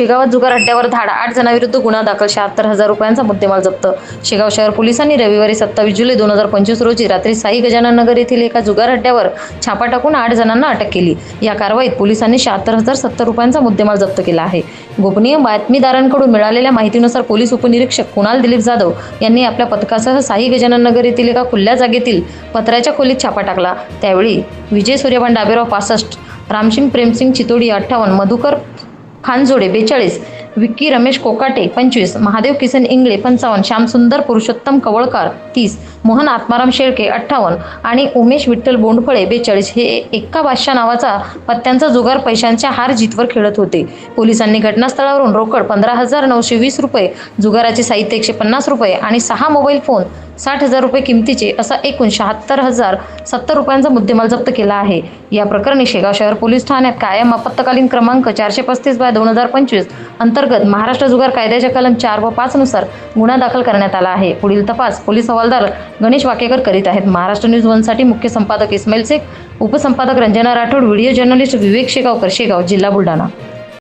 शेगावात जुगार अड्ड्यावर धाड. आठ जणांविरुद्ध गुन्हा दाखल. शहात्तर हजार रुपयांचा मुद्देमाल जप्त. शेगाव शहर पोलिसांनी रविवारी सत्तावीस जुलै दोन हजार पंचवीस रोजी रात्री साई गजानन नगर येथील एका जुगार अड्ड्यावर छापा टाकून आठ जणांना अटक केली. या कारवाईत पोलिसांनी शहात्तर हजार सत्तर रुपयांचा मुद्देमाल जप्त केला आहे. गोपनीय बातमीदारांकडून मिळालेल्या माहितीनुसार पोलीस उपनिरीक्षक कुणाल दिलीप जाधव यांनी आपल्या पथकासह साई गजानन नगर येथील एका खुल्या जागेतील पत्र्याच्या खोलीत छापा टाकला. त्यावेळी विजय सूर्यभान डाबेराव पासष्ट रामसिंग प्रेमसिंग चितोडी अठ्ठावन्न मधुकर खानजोडे बेचाळीस. विक्की रमेश कोकाटे पंचवीस. महादेव किसन इंगळे पंचावन्न. श्यामसुंदर पुरुषोत्तम कवळकर तीस. मोहन आत्माराम शेळके अठ्ठावन्न. आणि उमेश विठ्ठल बोंडफळे बेचाळीस. हे एक्का बादशाह नावाचा पत्त्यांचा जुगार पैशांच्या हार जीतवर खेळत होते. पोलिसांनी घटनास्थळावरून रोकड पंधरा हजार नऊशे वीस रुपये जुगाराचे साहित्य एकशे पन्नास रुपये आणि सहा मोबाईल फोन साठ हजार रुपये किमतीचे असा एकूण शहात्तर हजार सत्तर रुपयांचा मुद्देमाल जप्त केला आहे. या प्रकरणी शेगाव शहर पोलीस ठाण्यात कायम आपत्कालीन क्रमांक चारशे पस्तीस बाय दोन हजार पंचवीस अंतर अंतर्गत महाराष्ट्र जुगार कायद्याच्या कलम चार व पाच नुसार गुन्हा दाखल करण्यात आला आहे. पुढील तपास पोलीस हवालदार गणेश वाकेकर करीत आहेत. महाराष्ट्र न्यूज वनसाठी मुख्य संपादक इस्माईल शेख उपसंपादक रंजना राठोड व्हिडिओ जर्नलिस्ट विवेक शेगावकर शेगाव जिल्हा बुलढाणा.